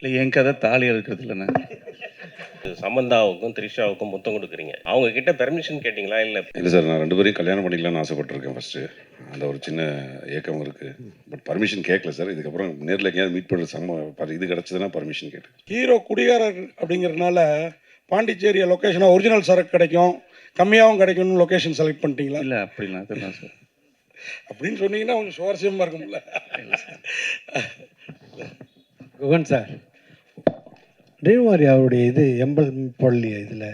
இல்லை என் கதை தாலி இருக்கிறது இல்லைண்ணா. சமந்தாவுக்கும் த்ரிஷாவுக்கும் முத்தம் கொடுக்குறீங்க. அவங்க கிட்ட பெர்மிஷன் கேட்டிங்களா இல்லை? இல்லை சார் நான் ரெண்டு பேரையும் கல்யாணம் பண்ணிக்கலாம்னு ஆசைப்பட்டிருக்கேன் ஃபஸ்ட்டு அந்த ஒரு சின்ன ஏக்கம் இருக்குது பட் பர்மிஷன் கேட்கல சார். இதுக்கப்புறம் நேரில் எங்கேயாவது மீட் பண்ணுற சம்ம பர்- இது கிடச்சதுன்னா பர்மிஷன் கேட்டேன். ஹீரோ குடிகாரர் அப்படிங்கிறதுனால பாண்டிச்சேரி லொக்கேஷனாக ஒரிஜினல் சரக்கு கிடைக்கும். கம்மியாகவும் கிடைக்கும்னு லொக்கேஷன் செலக்ட் பண்ணிட்டீங்களா? இல்லை அப்படிலாம் அதெல்லாம் சார். அப்படின்னு சொன்னீங்கன்னா கொஞ்சம் சுவாரஸ்யமாக இருக்கும்ல. குகன் சார். ரேணுவாரி அவருடைய இது எம்பல் போடலையே இதில்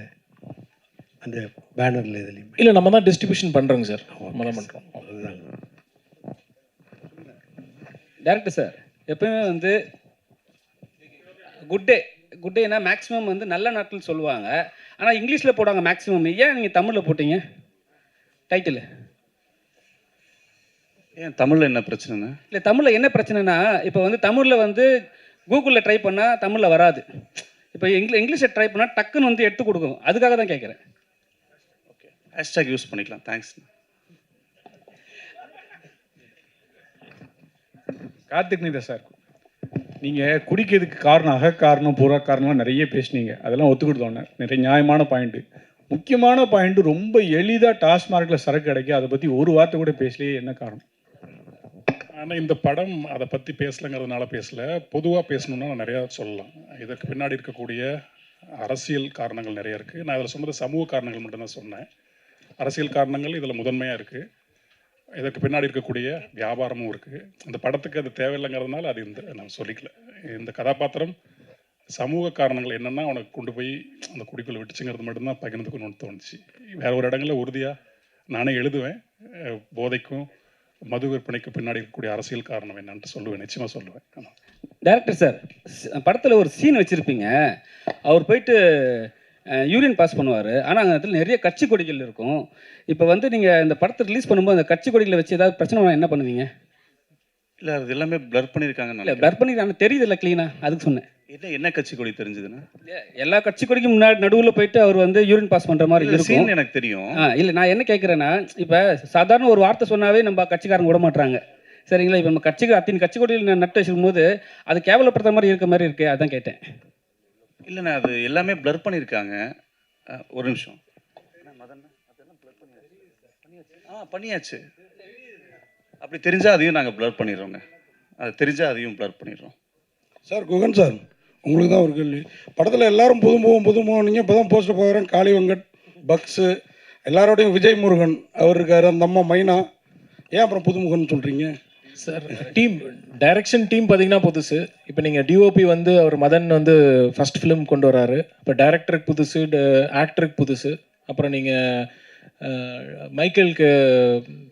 அந்த பேனரில் இதுலேயுமே. இல்லை நம்ம தான் டிஸ்ட்ரிபியூஷன் பண்ணுறோங்க சார். நம்ம தான் பண்ணுறோம் அதுதான். டேரக்டர் சார் எப்பவுமே வந்து குட் டே குட் டேனா மேக்ஸிமம் வந்து நல்ல நாட்கள் சொல்லுவாங்க. ஆனால் இங்கிலீஷில் போடுவாங்க மேக்ஸிமம் ஏன் நீங்கள் தமிழில் போட்டீங்க? டைட்டில் ஏன் தமிழில் என்ன பிரச்சனைண்ணா? இல்லை தமிழில் என்ன பிரச்சனைனா இப்போ வந்து தமிழில் வந்து கூகுளில் ட்ரை பண்ணால் தமிழில் வராது. இப்போ இங்கிலீஷ் இங்கிலீஷில் ட்ரை பண்ணால் டக்குன்னு வந்து எடுத்து கொடுக்கும். அதுக்காக தான் கேட்குறேன் ஹேஷ்டாக் யூஸ் பண்ணிக்கலாம். தேங்க்ஸ் கார்த்திக் நீதா சார் நீங்கள் குடிக்கிறதுக்கு காரணம் அக காரணம் புற காரணம்லாம் நிறைய பேசுனீங்க. அதெல்லாம் ஒத்துக்கிட்டோன்னே நிறைய நியாயமான பாயிண்ட்டு முக்கியமான பாயிண்ட் ரொம்ப எளிதாக டாஸ்மார்க்கில் சரக்கு கிடைக்கும் அதை பற்றி ஒரு வார்த்தை கூட பேசலையே என்ன காரணம்? ஆனால் இந்த படம் அதை பற்றி பேசலைங்கிறதுனால பேசலை. பொதுவாக பேசணுன்னா நான் நிறையா சொல்லலாம். இதற்கு பின்னாடி இருக்கக்கூடிய அரசியல் காரணங்கள் நிறைய இருக்குது நான் இதில் சொன்னது சமூக காரணங்கள் மட்டும்தான் சொன்னேன். அரசியல் காரணங்கள் இதில் முதன்மையாக இருக்குது இதற்கு பின்னாடி இருக்கக்கூடிய வியாபாரமும் இருக்குது இந்த படத்துக்கு அது தேவையில்லைங்கிறதுனால அது இந்த நான் சொல்லிக்கல. இந்த கதாபாத்திரம் சமூக காரணங்கள் என்னென்னா அவனுக்கு கொண்டு போய் அந்த குடிக்குள்ள விட்டுச்சுங்கிறது மட்டும்தான் பகிர்ந்துக்கணும்னு தோணுச்சு. வேற ஒரு இடங்களில் உறுதியாக நானே எழுதுவேன். போதைக்கும் மது விற்பனைக்கு பின்னாடி இருக்கக்கூடிய அரசியல் காரணம் என்னன்ட்டு சொல்லுவேன். நிச்சயமாக சொல்லுவேன். டேரக்டர் சார் படத்தில் ஒரு சீன் வச்சுருப்பீங்க. அவர் போயிட்டு யூரின் பாஸ் பண்ணுவார். ஆனால் அந்த இடத்துல நிறைய கட்சி கொடிகள் இருக்கும். இப்போ வந்து நீங்கள் இந்த படத்தை ரிலீஸ் பண்ணும்போது அந்த கட்சி கொடிகளை வச்சு ஏதாவது பிரச்சனை என்ன பண்ணுவீங்க? இல்லை அது எல்லாமே பிளர் பண்ணியிருக்காங்கன்னு இல்லை. பிளர் பண்ணி ஆனால் தெரியுது இல்லை க்ளீனாக அதுக்கு சொன்னேன். என்ன என்ன கட்சி கொடி தெரிஞ்சதுன்னா? எல்லா கட்சி கொடிக்கும் முன்னாடி நடுவில் போயிட்டு அவர் வந்து யூரின் பாஸ் பண்ணுற மாதிரி இருக்கும். சீன் எனக்கு தெரியும். ஆ இல்லை நான் என்ன கேட்குறேன்னா இப்போ சாதாரண ஒரு வார்த்தை சொன்னாவே நம்ம கட்சிக்காரங்க விட மாட்றாங்க. சரிங்களா? இப்போ நம்ம கட்சிக்கு அத்தின் கட்சி கொடியில் நட்டு வச்சிருக்கும் போது அது கேவலப்படுற மாதிரி இருக்க மாதிரி இருக்கு அதான் கேட்டேன். இல்லைண்ணா அது எல்லாமே பிளர் பண்ணியிருக்காங்க. ஒரு நிமிஷம். என்ன மதண்ணா? அதெல்லாம் blur பண்ணியாச்சு. ஆ பண்ணியாச்சு. அப்படி தெரிஞ்சா அதையும் நாங்கள் பிளர் பண்ணிடுறோங்க. அது தெரிஞ்சா அதையும் பிளர் பண்ணிடுறோம். Sir Guhan sir. உங்களுக்கு தான் ஒரு கேள்வி. படத்தில் எல்லாரும் புதுமுகம் புதுமுகம் நீங்கள் இப்போ தான் போஸ்டர் பார்க்குறேன் காளி வெங்கட் பக்ஸு எல்லாரோடையும் விஜய் முருகன் அவர் இருக்காரு அந்த அம்மா மைனா. ஏன் அப்புறம் புதுமுகன் சொல்கிறீங்க சார் டீம் டைரக்ஷன் டீம் பார்த்தீங்கன்னா புதுசு. இப்போ நீங்கள் டிஓபி வந்து அவர் மதன் வந்து ஃபஸ்ட் ஃபிலிம் கொண்டு வராரு. இப்போ டைரக்டருக்கு புதுசு ஆக்டருக்கு புதுசு. அப்புறம் நீங்கள் மைக்கேலுக்கு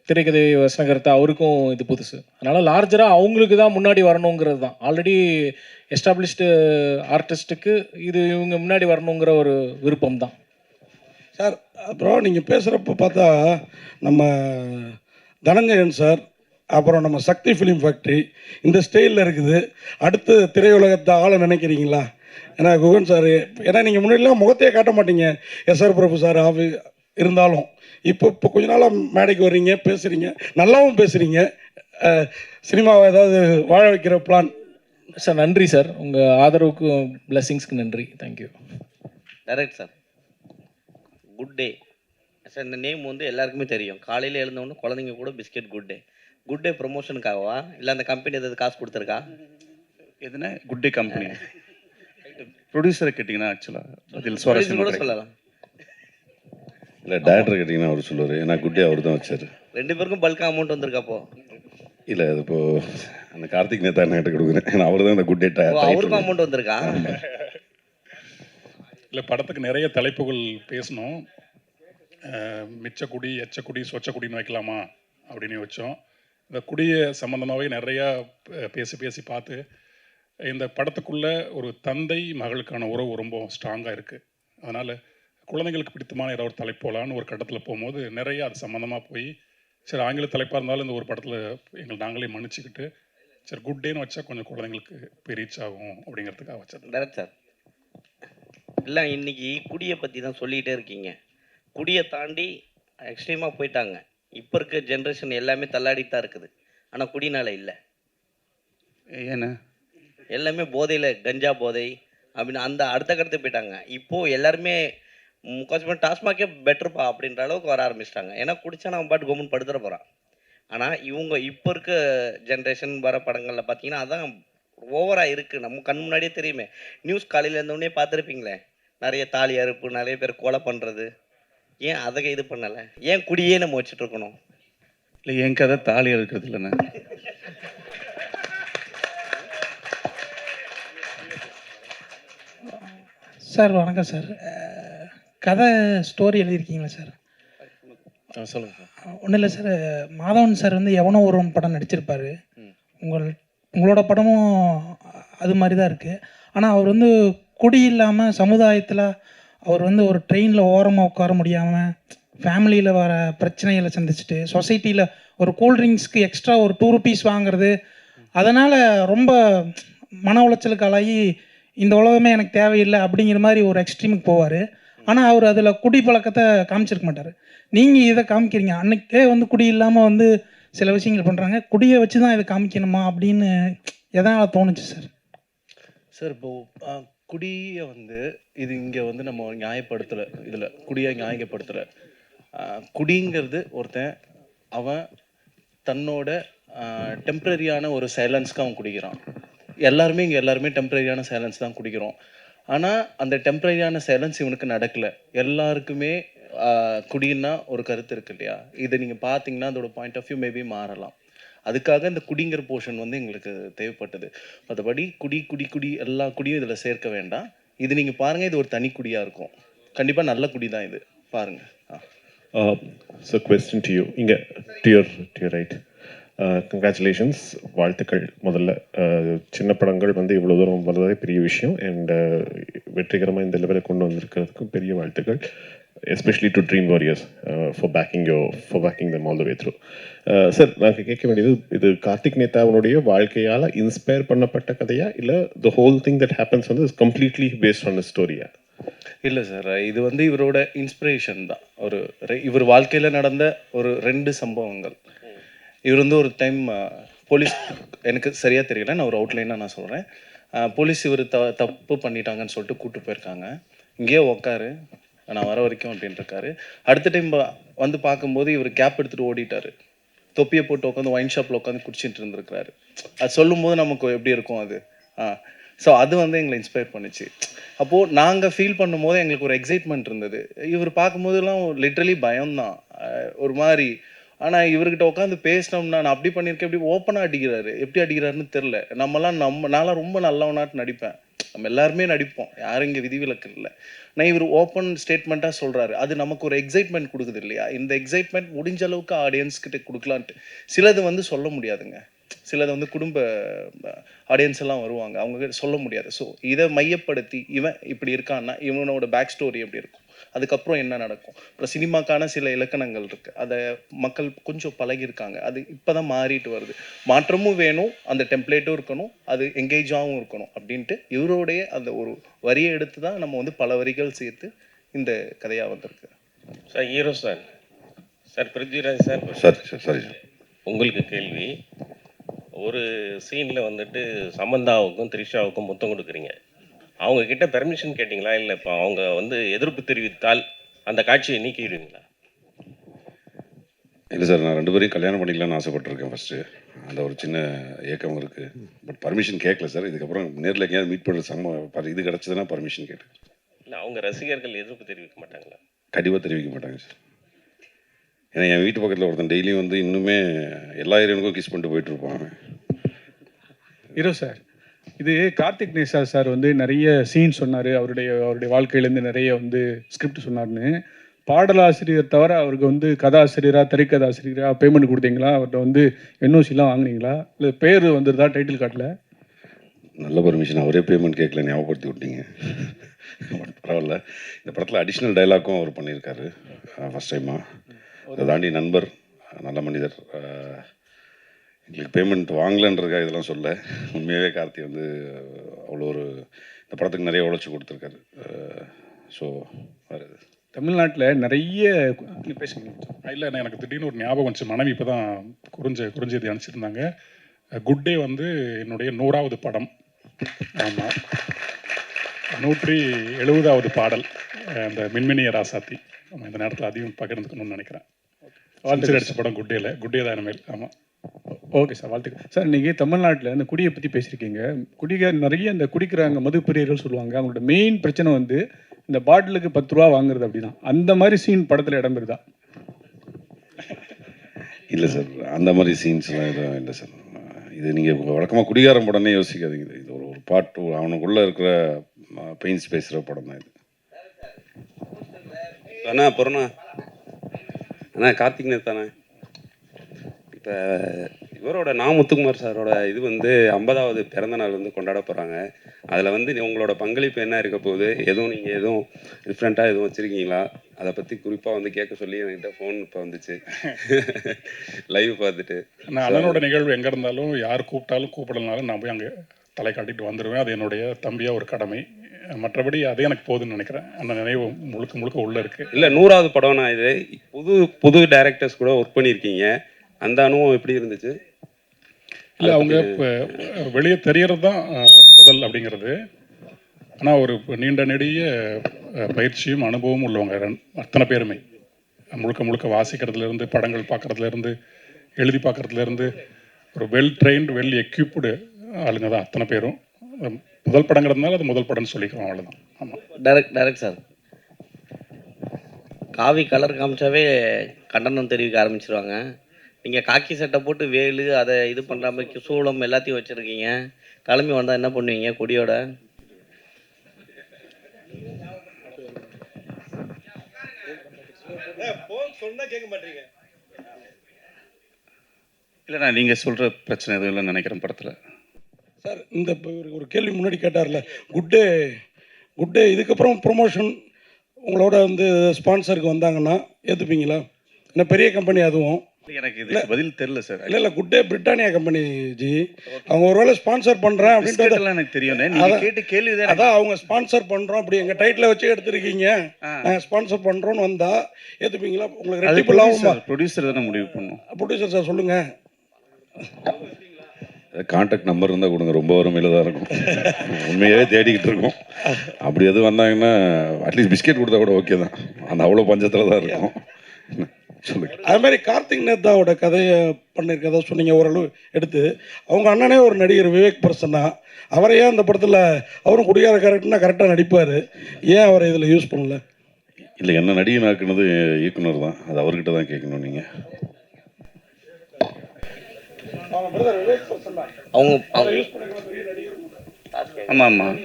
திரைக்கதை வசனகர்த்தா அவருக்கும் இது புதுசு. அதனால் லார்ஜராக அவங்களுக்கு தான் முன்னாடி வரணுங்கிறது தான். ஆல்ரெடி எஸ்டாப்ளிஷ்டு ஆர்டிஸ்ட்டுக்கு இது இவங்க முன்னாடி வரணுங்கிற ஒரு விருப்பம் தான். சார் அப்புறம் நீங்கள் பேசுகிறப்ப பார்த்தா நம்ம தனஞ்சயன் சார் அப்புறம் நம்ம சக்தி ஃபிலிம் ஃபேக்ட்ரி இந்த ஸ்டைலில் இருக்குது. அடுத்து திரையுலகத்தை ஆளை நினைக்கிறீங்களா? ஏன்னா குகன் சார் ஏன்னா நீங்கள் முன்னாடிலாம் முகத்தையே காட்ட மாட்டீங்க. எஸ்ஆர் பிரபு சார் ஆஃபீஸ் இருந்தாலும் இப்போ இப்போ கொஞ்ச நாளாக மேடைக்கு வர்றீங்க பேசுகிறீங்க நல்லாவும் பேசுகிறீங்க சினிமாவை ஏதாவது வாழ வைக்கிற பிளான் சார் நன்றி சார். உங்கள் ஆதரவுக்கும் பிளெஸிங்ஸ்க்கு நன்றி. Thank you direct sir good day sir இந்த நேம் வந்து எல்லாருக்குமே தெரியும். காலையில் எழுந்தவொடனே குழந்தைங்க கூட biscuit good day good day ப்ரொமோஷனுக்காகவா இல்லை அந்த கம்பெனி ஏதாவது காசு கொடுத்துருக்கா? எதுனா குட் டே கம்பெனி ப்ரொடியூசரை கேட்டிங்கன்னா ஆக்சுவலாக பதில் சுவாரஸ்யம் கூட. சொல்லலாம். இல்லை டேரக்டர் கேட்டிங்கன்னா அவர் சொல்லுவார். ஏன்னா குட்டே அவர் தான் வச்சார். ரெண்டு பேருக்கும் பல்க் அமௌண்ட் வந்திருக்காப்போ இல்லை அது இப்போ அந்த கார்த்திக் நேதா கிட்ட கொடுக்குறேன். ஏன்னா அவர் தான் அந்த குட்டே ஓ, அவருக்கும் அமௌண்ட் வந்திருக்கா? இல்லை படத்துக்கு நிறைய தலைப்புகள் பேசணும். மிச்சக்குடி எச்சக்குடி சொச்சக்குடின்னு வைக்கலாமா? அப்படின்னு வச்சோம் இந்த குடியை சம்மந்தமாகவே நிறையா பே- பேசி பேசி பார்த்து இந்த படத்துக்குள்ள ஒரு தந்தை மகளுக்கான உறவு ரொம்ப ஸ்ட்ராங்காக இருக்குது அதனால் குழந்தைங்களுக்கு பிடித்தமான ஏதாவது ஒரு தலைப்போலான்னு ஒரு கட்டத்தில் போகும்போது நிறைய அது சம்மந்தமாக போய் சரி ஆங்கில தலைப்பாக இருந்தாலும் இந்த ஒரு படத்தில் எங்களை நாங்களே மன்னிச்சுக்கிட்டு சரி குட் டேன்னு வச்சா கொஞ்சம் குழந்தைங்களுக்கு போய் ரீச் ஆகும் அப்படிங்கிறதுக்காக வச்சது. சார் இல்லை இன்னைக்கு குடியை பற்றி தான் சொல்லிகிட்டே இருக்கீங்க. குடியை தாண்டி எக்ஸ்ட்ரீமாக போயிட்டாங்க. இப்போ இருக்க ஜென்ரேஷன் எல்லாமே தள்ளாடிட்டு தான் இருக்குது. ஆனால் குடினால இல்லை. ஏண்ணா எல்லாமே போதையில் கஞ்சா போதை அப்படின்னு அந்த அடுத்த கருத்து போயிட்டாங்க. இப்போது எல்லாருமே பேர் டாஸ்மாகே பெட்டர்ப்பா அப்படின்ற அளவுக்கு வர ஆரம்பிச்சிட்டாங்க. ஏன்னா குடிச்சா நம்ம பாட்டு கவர்மெண்ட் படுத்துட போகிறான் ஆனால் இவங்க இப்போ இருக்க ஜென்ரேஷன் வர படங்களில் பார்த்தீங்கன்னா அதான் ஓவராக இருக்குது நம்ம கண் முன்னாடியே தெரியுமே. நியூஸ் காலையில் இருந்தோடனே பார்த்துருப்பீங்களே நிறைய தாலி அறுப்பு நிறைய பேர் கொலை பண்ணுறது ஏன் அதை இது பண்ணலை? ஏன் குடியே நம்ம வச்சுட்டு இருக்கணும்? இல்லை என் கதை தாலி இருக்கிறது இல்லைண்ணே. சார் வணக்கம் சார். கதை ஸ்டோரி எழுதியிருக்கீங்களா சார் சொல்லுங்கள் ஒன்றும் இல்லை சார் மாதவன் சார் வந்து எவனோ ஒரு படம் நடிச்சிருப்பாரு. உங்கள் உங்களோட படமும் அது மாதிரி தான் இருக்குது ஆனால் அவர் வந்து குடி இல்லாமல் சமுதாயத்தில் அவர் வந்து ஒரு ட்ரெயினில் ஓரமாக உட்கார முடியாமல் ஃபேமிலியில் வர பிரச்சனைகளை சந்திச்சுட்டு சொசைட்டியில் ஒரு கூல்ட்ரிங்க்ஸ்க்கு எக்ஸ்ட்ரா ஒரு டூ ருபீஸ் வாங்குறது அதனால் ரொம்ப மன உளைச்சலுக்கு ஆளாகி இந்த உலகமே எனக்கு தேவையில்லை அப்படிங்கிற மாதிரி ஒரு எக்ஸ்ட்ரீமுக்கு போவார். ஆனால் அவர் அதில் குடி பழக்கத்தை காமிச்சிருக்க மாட்டார். நீங்கள் இதை காமிக்கிறீங்க. அன்னைக்கே வந்து குடி இல்லாமல் வந்து சில விஷயங்கள் பண்ணுறாங்க குடியை வச்சு தான் இதை காமிக்கணுமா அப்படின்னு எதனால் தோணுச்சு சார்? சார் இப்போ குடியை வந்து இது இங்கே வந்து நம்ம நியாயப்படுத்தலை இதில் குடியை நியாயப்படுத்தலை குடிங்கிறது ஒருத்தன் அவன் தன்னோட டெம்ப்ரரியான ஒரு சைலன்ஸ்க்கு அவன் குடிக்கிறான். எல்லாருமே இங்கே எல்லாருமே டெம்ப்ரரியான சைலன்ஸ் தான் குடிக்கிறோம். ஆனால் அந்த டெம்ப்ரரியான சைலன்ஸ் இவனுக்கு நடக்கலை. எல்லாருக்குமே குடின்னா ஒரு கருத்து இருக்கு இல்லையா? இதை நீங்கள் பார்த்தீங்கன்னா அதோட பாயிண்ட் ஆஃப் வியூ மேபி மாறலாம். அதுக்காக இந்த குடிங்கிற போர்ஷன் வந்து எங்களுக்கு தேவைப்பட்டது. மற்றபடி குடி குடி குடி எல்லா குடியும் இதில் சேர்க்க வேண்டாம். இது நீங்கள் பாருங்கள் இது ஒரு தனி குடியாக இருக்கும். கண்டிப்பாக நல்ல குடி தான் இது. பாருங்கள் ஆ. ஸோ கொஸ்டின் டு யூ இங்கே டியர் டியர் ரைட் கங்க்ராச்சுலேஷன்ஸ் வாழ்த்துக்கள். முதல்ல சின்ன படங்கள் வந்து இவ்வளோ தூரம் வர்றதே பெரிய விஷயம். அண்ட் வெற்றிகரமாக இந்த லெவலில் கொண்டு வந்திருக்கிறதுக்கும் பெரிய வாழ்த்துக்கள். Especially to dream warriors for backing yo for backing them all the way through sir நாங்கள் கேட்க வேண்டியது இது கார்த்திக் நேதாவனுடைய வாழ்க்கையால் இன்ஸ்பயர் பண்ணப்பட்ட கதையா? இல்லை the whole thing that happens வந்து கம்ப்ளீட்லி பேஸ்ட் ஆன் ஸ்டோரியா இல்லை சார் இது வந்து இவரோட இன்ஸ்பிரேஷன் தான். ஒரு இவர் வாழ்க்கையில் நடந்த ஒரு ரெண்டு சம்பவங்கள். இவர் வந்து ஒரு டைம் போலீஸ் எனக்கு சரியாக தெரியல. நான் ஒரு அவுட்லைனாக நான் சொல்கிறேன் போலீஸ் இவர் த தப்பு பண்ணிட்டாங்கன்னு சொல்லிட்டு கூப்பிட்டு போயிருக்காங்க. இங்கேயே உக்காரு. நான் வர வரைக்கும் அப்படின்ட்டுருக்காரு அடுத்த டைம் வந்து பார்க்கும்போது இவர் கேப் எடுத்துகிட்டு ஓடிட்டாரு. தொப்பியை போட்டு உட்காந்து ஒயின் ஷாப்பில் உட்காந்து குடிச்சிட்டு இருந்திருக்கிறாரு. அது சொல்லும்போது நமக்கு எப்படி இருக்கும் அது? ஆ ஸோ அது வந்து எங்களை இன்ஸ்பயர் பண்ணுச்சு. அப்போது நாங்கள் ஃபீல் பண்ணும்போது எங்களுக்கு ஒரு எக்ஸைட்மெண்ட் இருந்தது. இவர் பார்க்கும்போதெல்லாம் லிட்ரலி பயம்தான். ஒரு மாதிரி ஆனால் இவர்கிட்ட உட்காந்து பேசினோம்னா நான் அப்படி பண்ணியிருக்கேன் இப்படி ஓப்பனாக அடிக்கிறாரு. எப்படி அடிக்கிறாருன்னு தெரில நம்மலாம் நம்ம நான்லாம் ரொம்ப நல்லவனாட்டு நடிப்பேன். நம்ம எல்லாருமே நடிப்போம். யாரும் இங்கே விதிவிலக்கு இல்லை. நான் இவர் ஓப்பன் ஸ்டேட்மெண்ட்டாக சொல்கிறாரு அது நமக்கு ஒரு எக்ஸைட்மெண்ட் கொடுக்குது இல்லையா? இந்த எக்ஸைட்மெண்ட் முடிஞ்ச அளவுக்கு ஆடியன்ஸ்கிட்ட கொடுக்கலான்ட்டு. சிலது வந்து சொல்ல முடியாதுங்க. சிலது வந்து குடும்ப ஆடியன்ஸ் எல்லாம் வருவாங்க. அவங்க கிட்ட சொல்ல முடியாது. ஸோ இதை மையப்படுத்தி இவன் இப்படி இருக்கான்னா இவனோட பேக் ஸ்டோரி எப்படி இருக்கும்? அதுக்கப்புறம் என்ன நடக்கும்? அப்புறம் சினிமாக்கான சில இலக்கணங்கள் இருக்கு. அதை மக்கள் கொஞ்சம் பழகியிருக்காங்க. அது இப்போதான் மாறிட்டு வருது. மாற்றமும் வேணும். அந்த டெம்ப்ளேட்டும் இருக்கணும். அது எங்கேஜாகவும் இருக்கணும் அப்படின்ட்டு இவருடைய அந்த ஒரு வரியை எடுத்து தான் நம்ம வந்து பல வரிகள் சேர்த்து இந்த கதையாக வந்திருக்கு. Sir hero sir. Sir Prithviraj sir. சரி சார் சரி சார். உங்களுக்கு கேள்வி. ஒரு சீனில் வந்துட்டு சமந்தாவுக்கும் த்ரிஷாவுக்கும் முத்தம் கொடுக்குறீங்க. அவங்க கிட்ட பெர்மிஷன் கேட்டிங்களா? இல்லை இப்போ அவங்க வந்து எதிர்ப்பு தெரிவித்தால் அந்த காட்சியை நீக்கிடுவீங்களா? இல்லை சார் நான் ரெண்டு பேரையும் கல்யாணம் பண்ணிக்கலாம்னு ஆசைப்பட்டிருக்கேன் ஃபஸ்ட்டு அந்த ஒரு சின்ன ஏக்கம் இருக்குது பட் பர்மிஷன் கேட்கல சார். இதுக்கப்புறம் நேரில் எங்கேயாவது மீட் பண்ணுற சம்ம இது கிடச்சதுன்னா பர்மிஷன் கேட்டேன். இல்லை அவங்க ரசிகர்கள் எதிர்ப்பு தெரிவிக்க மாட்டாங்களா? கண்டிப்பாக தெரிவிக்க மாட்டாங்க சார். ஏன்னா என் வீட்டு பக்கத்தில் ஒருத்தன் டெய்லியும் வந்து இன்னுமே எல்லா ஏரியனுக்கும் கிஸ் பண்ணிட்டு போயிட்டு இருப்பான். அவன். Hero sir. இது கார்த்திக் நேசா சார் வந்து நிறைய சீன் சொன்னார். அவருடைய அவருடைய வாழ்க்கையிலேருந்து நிறைய வந்து ஸ்கிரிப்ட் சொன்னார்னு பாடலாசிரியர் தவிர அவருக்கு வந்து கதாசிரியராக திரைக்கதாசிரியராக பேமெண்ட் கொடுத்தீங்களா? அவர்கிட்ட வந்து என்ஓசிலாம் வாங்குனீங்களா? இல்லை பேர் வந்துருதா டைட்டில் கார்டில்? நல்ல பர்மிஷன் அவரே பேமெண்ட் கேட்கல ஞாபகப்படுத்தி விட்டீங்க. பட் பரவாயில்ல. இந்த படத்தில் அடிஷ்னல் டைலாக்கும் அவர் பண்ணியிருக்காரு ஃபஸ்ட் டைமாக அதை தாண்டி நண்பர் நல்ல மனிதர் எங்களுக்கு பேமெண்ட் வாங்கலன்றதுக்காக இதெல்லாம் சொல்ல. உண்மையாகவே கார்த்தி வந்து அவ்வளோ ஒரு இந்த படத்துக்கு நிறைய உழைச்சி கொடுத்துருக்காரு. ஸோ வேறு தமிழ்நாட்டில் நிறைய பேசுங்க. இல்லை எனக்கு திடீர்னு ஒரு ஞாபகம் வந்துச்சு. மனைவி இப்போ தான் குறிஞ்ச குறிஞ்செய்தி அனுப்பிச்சிருந்தாங்க. குட் டே வந்து என்னுடைய நூறாவது படம். ஆமாம் நூற்றி எழுபதாவது பாடல். அந்த மின்மினிய ராசாத்தி. ஆமாம் இந்த நேரத்தில் அதையும் பகிர்ந்துக்கணும்னு நினைக்கிறேன். வாழ்த்து அடிச்ச படம் குட்டேல குட்டே தான் இனிமேல். ஆமாம் ஓகே சார் வாழ்த்துக்கள். சார் நீங்கள் தமிழ்நாட்டில் இந்த குடியை பற்றி பேசியிருக்கீங்க. குடிக்க நிறைய இந்த குடிக்கிறாங்க மது பிரியர்கள் சொல்லுவாங்க. அவங்களோட மெயின் பிரச்சனை வந்து இந்த பாட்டிலுக்கு பத்து ரூபா வாங்குறது அப்படிதான். அந்த மாதிரி சீன் படத்தில் இடம்பெறுதா இல்லை சார் அந்த மாதிரி சீன்ஸ்லாம் எதுவும் இல்லை சார். இது நீங்கள் வழக்கமாக குடிகாரம் படம்னே யோசிக்காதீங்க. இது. ஒரு ஒரு பாட்டு அவனுக்குள்ளே இருக்கிற பெயின்ஸ் பேசுகிற படம் தான் இது. அண்ணா அப்புறம்ண்ணா அண்ணா கார்த்திக் நேத்தாண்ணே இப்போ இவரோட நா முத்துக்குமார் சாரோட இது வந்து ஐம்பதாவது பிறந்த நாள் வந்து கொண்டாட போகிறாங்க அதில் வந்து உங்களோட பங்களிப்பு என்ன இருக்க போகுது? எதுவும் நீங்கள் எதுவும் டிஃப்ரெண்ட்டாக எதுவும் வச்சுருக்கீங்களா? அதை பற்றி குறிப்பாக வந்து கேட்க சொல்லி என்கிட்ட ஃபோன் இப்போ வந்துச்சு. லைவ் பார்த்துட்டு. நான் அண்ணனோட நிகழ்வு எங்கே இருந்தாலும் யார் கூப்பிட்டாலும் கூப்பிடலனாலும் நான் போய் அங்கே தலை காட்டிட்டு வந்துடுவேன் அது என்னுடைய தம்பியாக ஒரு கடமை. மற்றபடி அதே எனக்கு போதுன்னு நினைக்கிறேன். அந்த நினைவு முழுக்க முழுக்க உள்ளே இருக்குது இல்லை நூறாவது படம்னா இது. புது புது டைரக்டர்ஸ் கூட ஒர்க் பண்ணியிருக்கீங்க. அந்த அனுபவம் எப்படி இருந்துச்சு? இல்லை அவங்க இப்போ வெளியே தெரியறது தான் முதல் அப்படிங்கிறது. ஆனால் ஒரு நீண்ட நெடிய பயிற்சியும் அனுபவமும் உள்ளவங்க அத்தனை பேருமே. முழுக்க முழுக்க வாசிக்கிறதுலேருந்து படங்கள் பார்க்குறதுலேருந்து எழுதி பார்க்குறதுலேருந்து ஒரு வெல் ட்ரெயின்டு வெல் எக்யூப்டு ஆளுங்க தான் அத்தனை பேரும். முதல் படங்கிறதுனால அது முதல் படம்னு சொல்லிக்கிறோம் அவ்வளோதான் ஆமாம் டேரக்ட் டேரக்ட் சார் காவி கலர் காமிச்சாவே கண்டனம் தெரிவிக்க ஆரம்பிச்சிருவாங்க. நீங்கள் காக்கி சட்டை போட்டு வேலு அதை இது பண்ணுற மாதிரி சூளம். எல்லாத்தையும் வச்சுருக்கீங்க. கிளம்பி வந்தால் என்ன பண்ணுவீங்க கொடியோட? இல்லைண்ணா நீங்கள் சொல்கிற பிரச்சனை எதுவும் இல்லைன்னு நினைக்கிறேன் படத்தில். சார் இந்த இப்போ ஒரு ஒரு கேள்வி முன்னாடி கேட்டார்ல. குட்டே குட்டே இதுக்கப்புறம் ப்ரொமோஷன் உங்களோட வந்து ஸ்பான்சருக்கு வந்தாங்கன்னா ஏற்றுப்பீங்களா என்ன பெரிய கம்பெனி அதுவும். எனக்கு இதுக்கு பதில் தெரில சார் இல்லை இல்லை குட்டே பிரிட்டானியா கம்பெனி ஜி. அவங்க ஒருவேளை ஸ்பான்சர் பண்ணுறேன் அப்படின்றது எனக்கு தெரியும். நீங்கள் அதான். கேட்டு கேள்வி தான் அதான் அவங்க ஸ்பான்சர் பண்ணுறோம் அப்படி எங்கள் டைட்டில் வச்சு எடுத்திருக்கீங்க. நாங்கள் ஸ்பான்சர் பண்ணுறோன்னு வந்தா ஏற்றுப்பீங்களா உங்களுக்கு அது ரெட்டிப்பு லாபமா ப்ரொடியூசர் ப்ரொடியூசர் தானே முடிவு பண்ணும். ப்ரொடியூசர் சார் சொல்லுங்கள் கான்டாக்ட் நம்பர் இருந்தால் கொடுங்க. ரொம்ப வறுமையில் தான் இருக்கும். உண்மையாகவே தேடிக்கிட்டு இருக்கோம். அப்படி எதுவும் வந்தாங்கன்னா அட்லீஸ்ட் பிஸ்கெட் கொடுத்தா கூட ஓகே தான். அந்த அவ்வளோ பஞ்சத்தில் தான் இருக்கும். சொல்லுங்க. அது மாதிரி கார்த்திக் நேத்தாவோட கதையை பண்ணியிருக்கதா சொன்னீங்க ஓரளவு எடுத்து. அவங்க அண்ணனே ஒரு நடிகர் விவேக் பிரசன்னா. அவரை ஏன் அந்த படத்தில் அவரும் குடிகார கரெக்ட்னா கரெக்டாக நடிப்பார்? ஏன் அவரை இதில் யூஸ் பண்ணல? இல்லை என்ன நடிகன் ஆக்குனது இயக்குனர் தான். அது அவர்கிட்ட தான் கேட்கணும் நீங்கள் அவங்க ஆமாம் ஆமாம்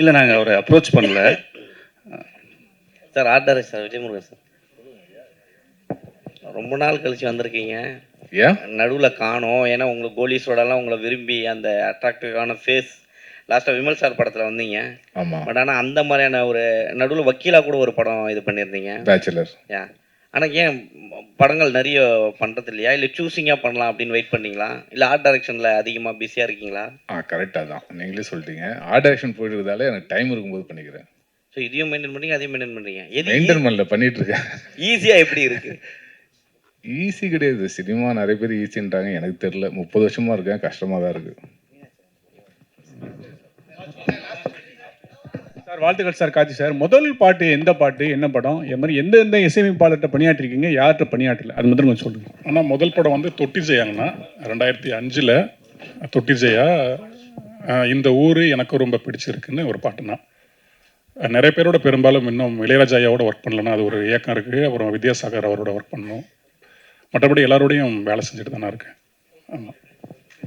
இல்லை நாங்கள் அவரை அப்ரோச் பண்ணல. Sir art direct sir Vijayamurugan sir. ரொம்ப நாள் கழிச்சு வந்திருக்கீங்க. ஏன்? நடுவில் காணோம். ஏன்னா உங்களுக்கு கோலீஸோடலாம் உங்களை விரும்பி அந்த அட்ராக்டிவான ஃபேஸ் லாஸ்ட்டாக விமல் சார் படத்தில் வந்தீங்க. ஆமாம் பட் ஆனால் அந்த மாதிரியான ஒரு நடுவில் வக்கீலாக கூட ஒரு படம் இது பண்ணியிருந்தீங்க. Bachelor yeah. ஆனால் ஏன் படங்கள் நிறைய பண்ணுறது இல்லையா இல்லை சூஸிங்காக பண்ணலாம் அப்படின்னு வெயிட் பண்ணீங்களா? இல்லை ஆர்ட் டைரக்ஷனில் அதிகமாக பிஸியாக இருக்கீங்களா? ஆ கரெக்டாக தான். நீங்களே சொல்லிட்டீங்க. ஆர்ட் டைரக்ஷன் போயிட்டு எனக்கு டைம் இருக்கும்போது பண்ணிக்கிறேன். ஸோ இதையும் மெயின்டைன் பண்ணீங்க அதையும் மெயின்டைன் பண்ணுறீங்க எது மெயின்டைன் பண்ணல பண்ணிட்டு இருக்கேன். ஈஸியாக எப்படி இருக்குது ஈஸி கிடையாது. சினிமா நிறைய பேர் ஈஸின்றாங்க. எனக்கு தெரியல. முப்பது வருஷமா இருக்கேன். கஷ்டமா தான் இருக்கு. சார் வாழ்த்துக்கள் சார் கார்த்தி சார். முதல் பாட்டு எந்த பாட்டு? என்ன படம்? இது மாதிரி எந்த எந்த இசையமைப்பாளர்கிட்ட பணியாற்றிருக்கீங்க? யார்கிட்ட பணியாற்றல? அது மட்டும் கொஞ்சம் சொல்லுங்க. ஆனால் முதல் படம் வந்து தொட்டி ஜெயாங்கண்ணா ரெண்டாயிரத்தி அஞ்சில் தொட்டி ஜெயா இந்த ஊர் எனக்கு ரொம்ப பிடிச்சிருக்குன்னு ஒரு பாட்டுண்ணா. அஹ், நிறைய பேரோட பெரும்பாலும் இன்னும் இளையராஜா ஐயாவோட ஒர்க் பண்ணலன்னா அது ஒரு இயக்கம் இருக்குது அப்புறம் வித்யாசாகர் அவரோட ஒர்க் பண்ணணும் மற்றபடி எல்லாரோடையும் வேலை செஞ்சுட்டு தானே இருக்கேன். ஆமாம்